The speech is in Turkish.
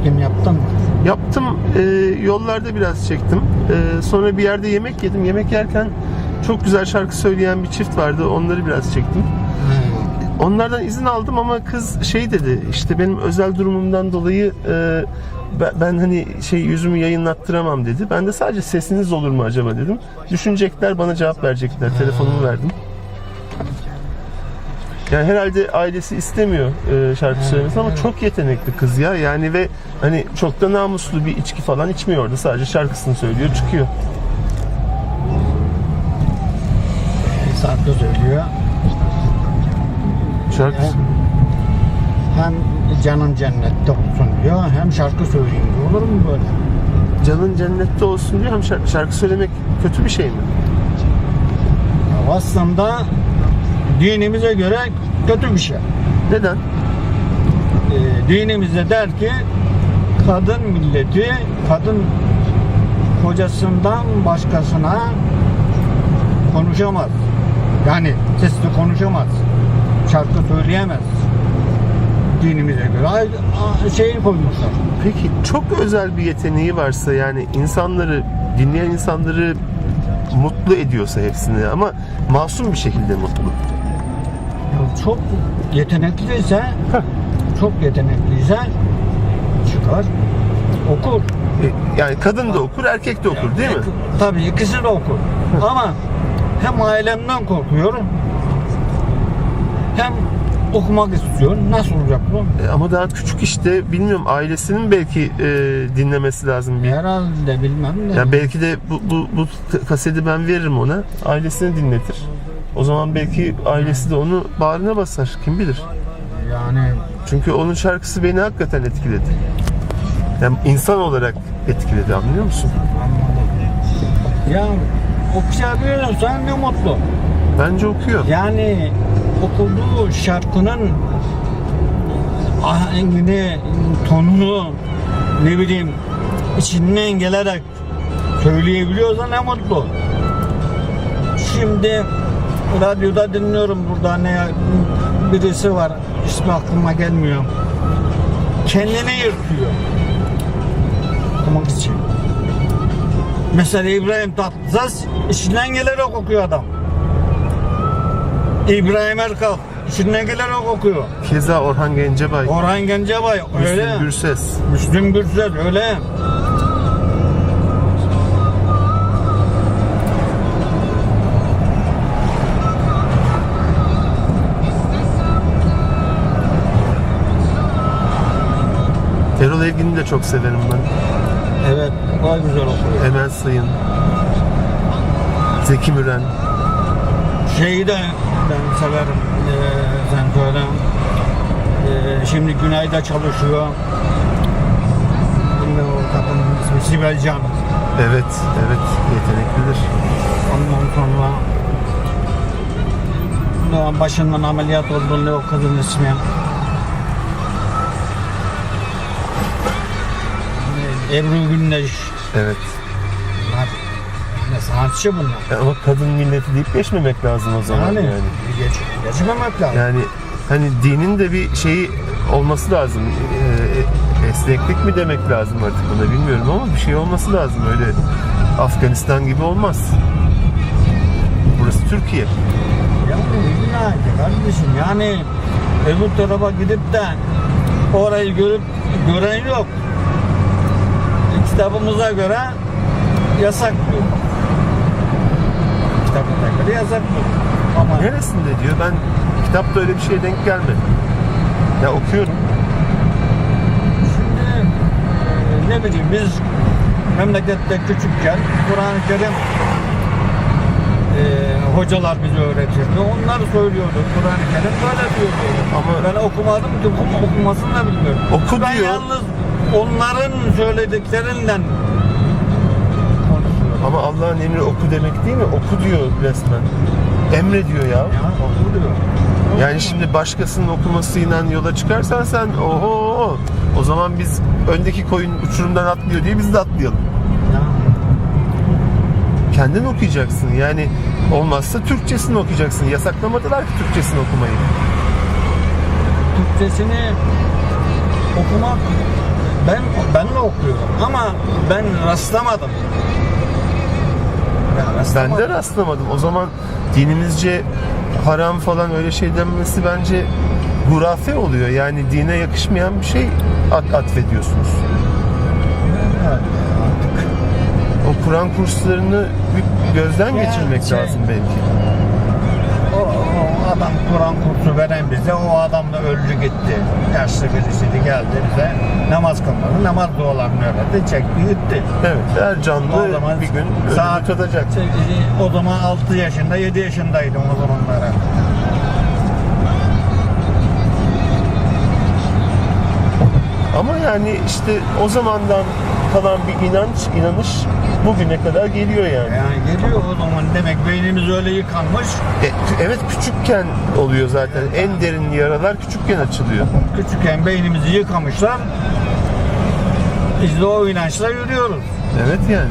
çekim yaptın mı? Yaptım. e, yollarda biraz çektim. E, sonra bir yerde yemek yedim. Yemek yerken çok güzel şarkı söyleyen bir çift vardı. Onları biraz çektim. Onlardan izin aldım ama kız şey dedi. işte benim özel durumumdan dolayı e, ben hani şey yüzümü yayınlattıramam dedi. Ben de sadece sesiniz olur mu acaba dedim. Düşünecekler bana cevap verecekler. Telefonumu verdim. Yani herhalde ailesi istemiyor e, şarkı söylemesi ama çok yetenekli kız ya. Yani ve hani çok da namuslu bir içki falan içmiyor orada. Sadece şarkısını söylüyor, çıkıyor. Şarkı söylüyor. Şarkı Hem canım cennette olsun diyor hem şarkı söyleyeyim diyor. Olur mu böyle? canın cennette olsun diyor. Hem şarkı, şarkı söylemek kötü bir şey mi? Ya Aslında dinimize göre kötü bir şey. Neden? Ee, dinimizde der ki kadın milleti kadın kocasından başkasına konuşamaz. Yani sesli konuşamaz. Şarkı söyleyemez. Dinimize göre ay- şeyi koymuşlar. Peki çok özel bir yeteneği varsa yani insanları dinleyen insanları mutlu ediyorsa hepsini ama masum bir şekilde mutlu. Çok yetenekliyse çok yetenekliyse çıkar okur. E, Yani kadın da okur, erkek de okur değil mi? Tabii ikisi de okur. Ama hem ailemden korkuyorum hem okumak istiyor. Nasıl olacak bu? E, Ama daha küçük işte bilmiyorum ailesinin belki e, dinlemesi lazım bir. Herhalde bilmem de. Ya belki de bu, bu, bu kaseti ben veririm ona. Ailesini dinletir. O zaman belki ailesi de onu bağrına basar. Kim bilir. Yani Çünkü onun şarkısı beni hakikaten etkiledi. Yani insan olarak etkiledi anlıyor musun? Ya okuyabiliyorsan ne mutlu. Bence okuyor. Yani okuduğu şarkının ahengini, tonunu ne bileyim içinden gelerek söyleyebiliyorsa ne mutlu. Şimdi radyoda dinliyorum burada ne birisi var ismi aklıma gelmiyor. Kendini yırtıyor. Okumak için. Mesela İbrahim Tatlıses içinden gelerek okuyor adam. İbrahim Erkal içinden gelerek okuyor. Keza Orhan Gencebay, Orhan Gencebay öyle. Müslüm Gürses. Müslüm Gürses öyle. Erol Evgin'i de çok severim ben. Evet, o güzel okuyor. Emel Sayın. Zeki Müren. Şeyi de ben severim. Ee, sen söyle. Ee, şimdi Günay'da çalışıyor. Şimdi o kadının ismi Sibel Can. Evet, evet yeteneklidir. Ondan sonra ne başından ameliyat olduğunda o kadın ismi. Ebru Gündeş. Evet. Bunlar ne sanatçı bunlar. E Ama kadın milleti deyip geçmemek lazım o zaman Yani, yani. Geç, geçmemek lazım. Yani hani dinin de bir şeyi olması lazım. Ee, esneklik mi demek lazım artık buna bilmiyorum ama bir şey olması lazım. Öyle Afganistan gibi olmaz. Burası Türkiye. Yani illa kardeşim yani öbür tarafa gidip de orayı görüp gören yok. Kitabımıza göre yasak diyor. Kitabımıza göre yasak diyor. Ama Neresinde diyor? Ben kitapta öyle bir şeye denk gelmedim. Ya okuyorum. şimdi e, ne bileyim biz memlekette küçükken Kur'an-ı Kerim e, hocalar bize öğretirdi. Onlar söylüyordu. Kur'an-ı Kerim böyle diyordu. Ama- ben okumadım ki okum, okumasını da bilmiyorum. Oku ben diyor. yalnız onların söylediklerinden. Ama Allah'ın emri oku demek değil mi? Oku diyor resmen. Emre diyor ya. Ya oku diyor. Yani şimdi başkasının okumasıyla yola çıkarsan sen oho o zaman biz öndeki koyun uçurumdan atlıyor diye biz de atlayalım. Ya, Kendin okuyacaksın. Yani olmazsa Türkçesini okuyacaksın. Yasaklamadılar ki Türkçesini okumayı. Türkçesini okumak Ben ben de okuyorum ama ben rastlamadım. Ben Ben rastlamadım. de rastlamadım. O zaman dinimizce haram falan öyle şey denmesi bence hurafe oluyor. Yani dine yakışmayan bir şey at atfediyorsunuz. Artık. O Kur'an kurslarını bir gözden Ya, geçirmek şey- lazım belki. Adam Kur'an kursu veren bize o adam da öldü gitti. Yaşlı birisiydi geldi bize namaz kılmadı. Namaz dualarını öğretti. Çekti gitti. Evet, her canlı O zaman bir gün saat- tadacak. O zaman 6 yaşında 7 yaşındaydım o zamanlara. Ama yani işte o zamandan kalan bir inanç, inanış bugüne kadar geliyor yani. Yani geliyor o zaman demek beynimiz öyle yıkanmış. E, evet küçükken oluyor zaten. En derin yaralar küçükken açılıyor. Küçükken beynimizi yıkamışlar. Biz de o inançla yürüyoruz. Evet yani.